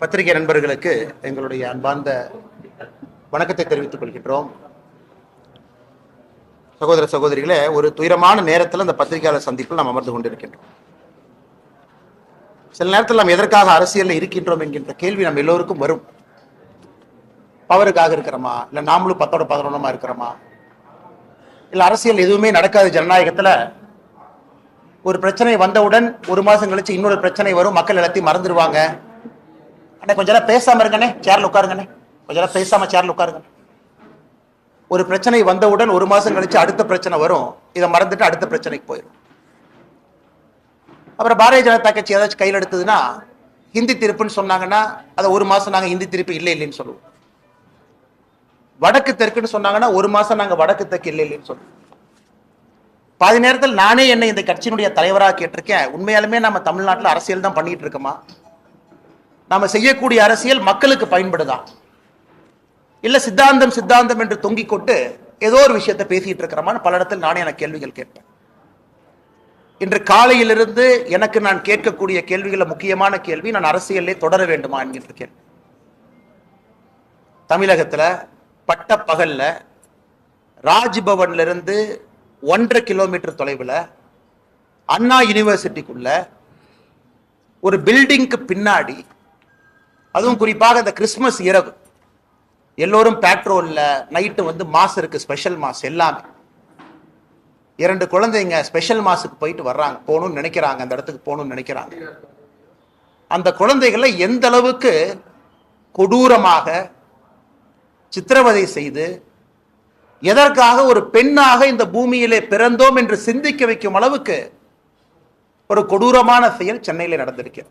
பத்திரிகை நண்பர்களுக்கு எங்களுடைய அன்பார்ந்த வணக்கத்தை தெரிவித்துக் கொள்கின்றோம். சகோதர சகோதரிகளே ஒரு துயரமான நேரத்தில் அந்த பத்திரிகையாளர் சந்திப்பில் நாம் அமர்ந்து கொண்டிருக்கின்றோம். சில நேரத்தில் நாம் எதற்காக அரசியலில் இருக்கின்றோம் என்கின்ற கேள்வி நம்ம எல்லோருக்கும் வரும். பவருக்காக இருக்கிறோமா? இல்லை நாமளும் பத்தோட பதினொன்னமா இருக்கிறோமா? இல்லை அரசியல் எதுவுமே நடக்காது ஜனநாயகத்தில் ஒரு பிரச்சனை வந்தவுடன் ஒரு மாதம் கழிச்சு இன்னொரு பிரச்சனை வரும் மக்கள் எல்லாத்தையும் மறந்துடுவாங்க அண்ணே கொஞ்ச நேரம் பேசாம இருங்கண்ணே. சேர்ல உட்காருங்கண்ணே. கொஞ்ச நேரம் பேசாம சேர்ல உட்காருங்க. ஒரு பிரச்சனை வந்தவுடன் ஒரு மாசம் கழிச்சு அடுத்த பிரச்சனை வரும். இதை மறந்துட்டு அடுத்த பிரச்சனைக்கு போயிடும் அப்புறம் பாரதிய ஜனதா கட்சி ஏதாச்சும் கையில் எடுத்ததுன்னா ஹிந்தி திருப்புன்னு சொன்னாங்கன்னா அதை ஒரு மாசம் நாங்கள் ஹிந்தி திருப்பு இல்லை இல்லைன்னு சொல்லுவோம். வடக்கு தெற்குன்னு சொன்னாங்கன்னா ஒரு மாசம் நாங்கள் வடக்கு தெற்கு இல்லை இல்லைன்னு சொல்லுவோம். பாதி நேரத்தில் நானே என்னை இந்த கட்சியினுடைய தலைவராக கேட்டிருக்கேன். உண்மையாலுமே நம்ம தமிழ்நாட்டில் அரசியல் தான் பண்ணிட்டு இருக்கோமா? நாம செய்யக்கூடிய அரசியல் மக்களுக்கு பயன்படுதா? இல்ல சித்தாந்தம் சித்தாந்தம் என்று தொங்கிக் கொண்டு ஏதோ ஒரு விஷயத்தை பேசிட்டு இருக்கிறமான பல இடத்தில் நானே எனக்கு கேள்விகள் கேட்பேன். இன்று காலையிலிருந்து எனக்கு நான் கேட்கக்கூடிய கேள்விகளை முக்கியமான கேள்வி நான் அரசியலே தொடர வேண்டுமா என்கின்ற கேள்வி. தமிழகத்துல பட்ட பகல்ல ராஜ்பவன்ல இருந்து ஒன்றரை கிலோமீட்டர் தொலைவில் அண்ணா யூனிவர்சிட்டிக்குள்ள ஒரு பில்டிங்க்கு பின்னாடி அதுவும் குறிப்பாக இந்த கிறிஸ்மஸ் இரவு. எல்லோரும் பேட்ரோலில் நைட்டு வந்து மாஸ் இருக்கு ஸ்பெஷல் மாஸ் எல்லாமே. இரண்டு குழந்தைங்க ஸ்பெஷல் மாஸுக்கு போயிட்டு வர்றாங்க. போகணும்னு நினைக்கிறாங்க. அந்த இடத்துக்கு போகணும்னு நினைக்கிறாங்க. அந்த குழந்தைகளை எந்த அளவுக்கு கொடூரமாக சித்திரவதை செய்து எதற்காக ஒரு பெண்ணாக இந்த பூமியிலே பிறந்தோம் என்று சிந்திக்க வைக்கும் அளவுக்கு ஒரு கொடூரமான செயல் சென்னையில் நடந்திருக்கிறது.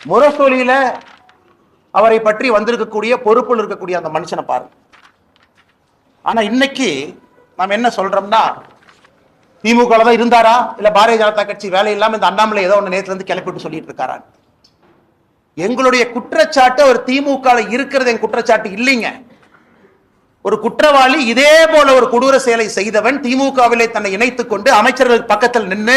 முரசொலியில அவரை பற்றி வந்திருக்கக்கூடிய பொறுப்பில் இருக்கக்கூடிய அந்த மனுஷனை பாருங்க ஆனா இன்னைக்கு நாம் என்ன சொல்றோம்னா திமுக தான் இருந்தாரா? இல்ல பாரதிய ஜனதா கட்சி வேலை இல்லாம இந்த அண்ணாமலை ஏதோ ஒன்று நேரத்துல இருந்து கிளப்பிட்டு சொல்லிட்டு இருக்காரா? எங்களுடைய குற்றச்சாட்டு அவர் திமுக இருக்கிறது என் குற்றச்சாட்டு இல்லைங்க. ஒரு குற்றவாளி இதே போல ஒரு கொடூர செயலை செய்தவன் திமுகவிலே தன்னை இணைத்துக் கொண்டு அமைச்சர்கள் பக்கத்தில் நின்று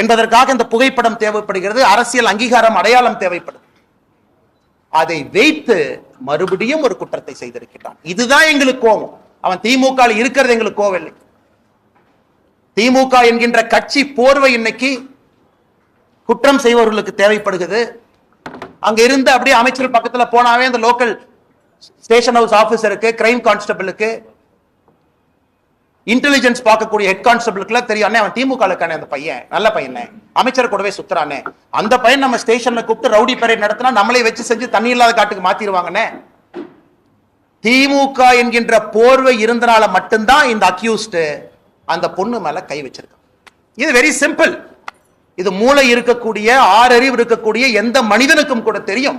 என்பதற்காக இந்த புகைப்படம் தேவைப்படுகிறது. அரசியல் அங்கீகாரம் அடையாளம் தேவைப்படுது அதை வைத்து மறுபடியும் ஒரு குற்றத்தை செய்திருக்கிறான் இதுதான் எங்களுக்கு கோபம். அவன் திமுக இருக்கிறது எங்களுக்கு கோவில்லை திமுக என்கின்ற கட்சி போர்வை இன்னைக்கு குற்றம் செய்பவர்களுக்கு தேவைப்படுகிறது. அங்க இருந்து அப்படியே அமைச்சர் பக்கத்துல போனாவே அந்த லோக்கல் ஸ்டேஷன் ஹவுஸ் ஆபீசருக்கு கிரைம் கான்ஸ்டபிளுக்கு இன்டெலிஜென்ஸ் பார்க்கக்கூடிய ஹெட் கான்ஸ்டபிளுக்குலாம் தெரியும். அண்ணே அவன் திமுக அந்த பையன். நல்ல பையனே. அமைச்சர் கூடவே சுத்துறானே. அந்த பையன் நம்ம ஸ்டேஷன்ல கூப்பிட்டு ரவுடி பரேட் நடத்தினா நம்மளே வச்சு செஞ்சு தண்ணி இல்லாத காட்டுக்கு மாத்திருவாங்கண்ணே. திமுக என்கின்ற போர்வை இருந்தனால மட்டும்தான் இந்த அக்யூஸ்ட் அந்த பொண்ணு மேல கை வச்சிருக்கான். இது வெரி சிம்பிள் இது மூளை இருக்கக்கூடிய ஆறறிவு இருக்கக்கூடிய எந்த மனிதனுக்கும் கூட தெரியும்.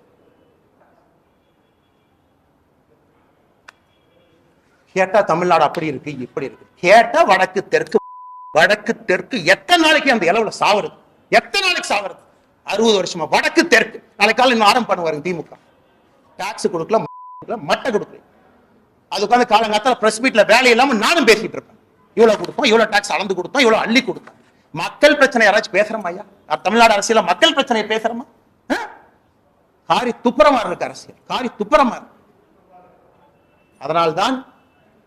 கேட்டா தமிழ்நாடு அப்படி இருக்கு இப்படி இருக்கு. கேட்டா வடக்கு தெற்கு வடக்கு தெற்கு எத்தனை நாளைக்கு அந்த இளவுல சாவறது? எத்தனை நாளைக்கு சாவறது? அறுபது வருஷமா வடக்கு தெற்கு. நாளைக்கு இன்னும் ஆரம்பம் பண்ணுவாருங்க திமுக. டாக்ஸ் கொடுக்கல மட்டை கொடுக்கல. அது உட்காந்து ப்ரெஸ் பிரஸ் மீட்ல வேலை இல்லாம நானும் பேசிட்டு இருப்பேன். இவ்வளவு கொடுப்போம் இவ்வளவு டாக்ஸ் அளந்து கொடுத்தோம் இவ்வளவு அள்ளி கொடுத்தோம். மக்கள் பிரச்சனை யாராச்சும் பேசுறோமா ஐயா? தமிழ்நாடு அரசியல மக்கள் பிரச்சனையை பேசுறோமா? காரி துப்புரமா இருக்கு அரசியல். காரி துப்புரமா இருக்கு. அதனால்தான்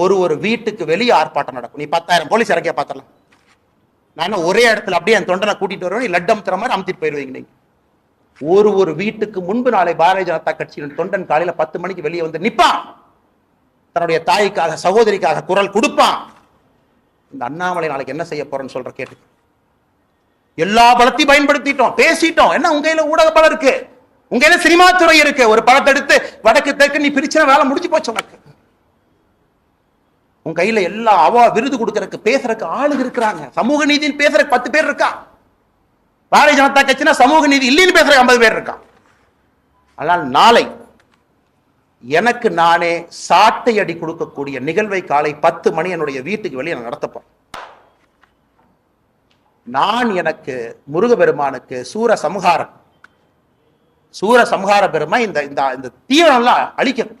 ஒரு ஒரு வீட்டுக்கு வெளியே ஆர்ப்பாட்டம் நடக்கும். நீ பத்தாயிரம் போலீஸ் இறக்கிய பார்த்தலாம் நான் என்ன ஒரே இடத்துல அப்படியே என் தொண்டனை கூட்டிட்டு வருவேன். நீ லட்டு மாதிரி அமுத்திட்டு போயிடுவீங்க நீங்க. ஒரு ஒரு வீட்டுக்கு முன்பு நாளை பாரதிய ஜனதா கட்சியின் தொண்டன் காலையில பத்து மணிக்கு வெளியே வந்து நிப்பான். தன்னுடைய தாய்க்காக சகோதரிக்காக குரல் கொடுப்பான். இந்த அண்ணாமலை நாளைக்கு என்ன செய்ய போறேன்னு சொல்ற கேட்டு. எல்லா பலத்தையும் பயன்படுத்திட்டோம். பேசிட்டோம். என்ன உங்க கையில ஊடக பலம் இருக்கு? உங்க கையில சினிமா துறை இருக்கு. ஒரு படத்தை எடுத்து வடக்கு தெற்கு நீ பிரிச்சுனா வேலை முடிஞ்சு போச்சு உனக்கு. உன் கையில எல்லா அவா விருது கொடுக்கறக்கு பேசுறக்கு ஆளுங்க இருக்கிறாங்க. சமூக நீதினு பேசுற பத்து பேர் இருக்கா? பாரதிய ஜனதா கட்சினா சமூக நீதி இல்லைன்னு பேசுற ஐம்பது பேர் இருக்கான் ஆனால் நாளை எனக்கு நானே சாட்டை அடி கொடுக்கக்கூடிய நிகழ்வை காலை பத்து மணி என்னுடைய வீட்டுக்கு வெளியே நான் நடத்தப்போம் நான் எனக்கு முருகபெருமானுக்கு சூர சம்ஹாரம். சூர சம்ஹார பெருமை இந்த இந்த இந்த தீவிரம்லாம் அழிக்கணும்.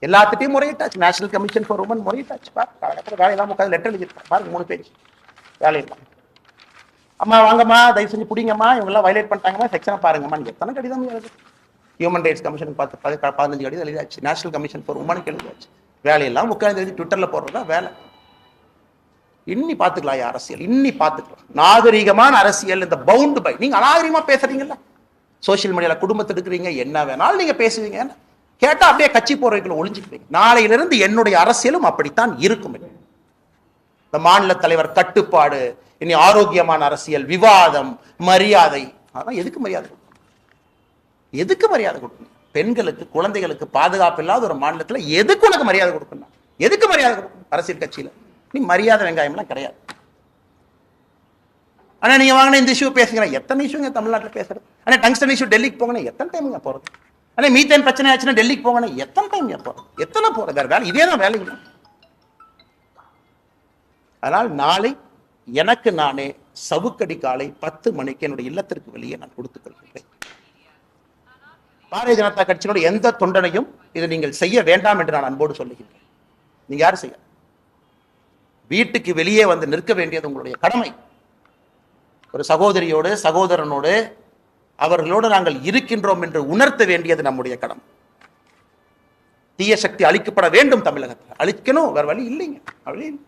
எல்லாத்துட்டையும் முறையிட்டாச்சு. நேஷனல் கமிஷன் ஃபார் உமன் முறையிட்டாச்சு. பாரு வேலை வேலையெல்லாம் உட்காந்து லெட்டர் எழுதிருக்கேன் பாருங்க மூணு பேஜ் வேலையெல்லாம் அம்மா வாங்கம்மா தயவு செஞ்சு பிடிங்கம்மா. இவங்கெல்லாம் வயலேட் பண்ணிட்டாங்கம்மா. செக்ஷனை பாருங்கம்மா. எத்தனை கடிதம் எழுது ஹியூமன் ரைட்ஸ் கமிஷன் பார்த்து பதி- பதினஞ்சு கடிதம் எழுதியாச்சு. நேஷனல் கமிஷன் ஃபார் உமனுக்கு எழுதியாச்சு. வேலையெல்லாம் உட்காந்து எழுதி ட்விட்டரில் போடுறதா வேலை. இன்னி பார்த்துக்கலாம் அரசியல். இன்னி பார்த்துக்கலாம். நாகரிகமான அரசியல் இந்த பவுண்டு பை நீங்கள் அநாகரிகமா பேசுறீங்கல்ல. சோஷியல் மீடியாவில் குடும்பத்தை எடுக்கிறீங்க. என்ன வேணாலும் நீங்கள் பேசுவீங்க. கேட்டா அப்படியே கட்சி போறவைகளை ஒளிஞ்சுக்குவீங்க நாளையிலிருந்து என்னுடைய அரசியலும் அப்படித்தான் இருக்கும். இந்த மாநில தலைவர் கட்டுப்பாடு இனி ஆரோக்கியமான அரசியல் விவாதம் மரியாதை. அதான் எதுக்கு மரியாதை கொடுக்கணும்? எதுக்கு மரியாதை கொடுக்கணும்? பெண்களுக்கு குழந்தைகளுக்கு பாதுகாப்பு இல்லாத ஒரு மாநிலத்துல எதுக்கு உனக்கு மரியாதை கொடுக்கணும் எதுக்கு மரியாதை கொடுக்கணும் அரசியல் கட்சியில? நீ மரியாதை வெங்காயம்லாம் கிடையாது. ஆனா நீங்கள் வாங்கின இந்த இஷ்யூ பேசுங்க. எத்தனை இஷ்யூங்க தமிழ்நாட்டுல பேசுறது? ஆனா டங்ஸ்டன் இஷ்யூ டெல்லிக்கு போங்கன்னா எத்தனை டைமுங்க போறது? ஆனா மீத்தேன் பிரச்சனை ஆச்சுன்னா டெல்லிக்கு போங்கன்னு எத்தனை டைம் எப்போ எத்தனை போகிற வேற வேலை இதே தான் வேலைங்க அதனால் நாளை எனக்கு நானே சவுக்கடி காலை பத்து மணிக்கு என்னுடைய இல்லத்திற்கு வெளியே நான் கொடுத்துக் கொள்கிறேன் பாரதிய ஜனதா கட்சியினுடைய எந்த தொண்டனையும் இதை நீங்கள் செய்ய வேண்டாம் என்று நான் அன்போடு சொல்லுகின்றேன். நீங்க யாரும் செய்ய? வீட்டுக்கு வெளியே வந்து நிற்க வேண்டியது உங்களுடைய கடமை. ஒரு சகோதரியோடு சகோதரனோடு அவர்களோடு நாங்கள் இருக்கின்றோம் என்று உணர்த்த வேண்டியது நம்முடைய கடமை. தீய சக்தி அழிக்கப்பட வேண்டும் தமிழகத்தில். அழிக்கணும் வேற வழி இல்லைங்க. வழி இல்லை.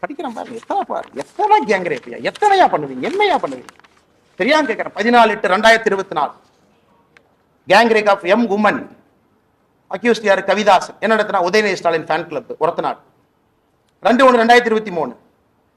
பாருங்க எத்தனை பாரு எத்தனை கேங் எத்தனையா பண்ணுவீங்க என்னையா பண்ணுவீங்க? தெரியாம கேட்கிறேன் பதினாலு எட்டு ரெண்டாயிரத்தி இருபத்தி நாலு gang rape of M woman accused யாரு? கவிதாசன். என்ன நடத்தினா? Udhayanidhi Stalin fan club Orathanadu. ரெண்டு ஒன்று ரெண்டாயிரத்தி இருபத்தி மூணு.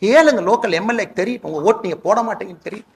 ஏழுங்க லோக்கல் எம்எல்ஏக்கு தெரியும். உங்கள் ஓட்டு நீங்கள் போட மாட்டேங்கன்னு தெரியும்.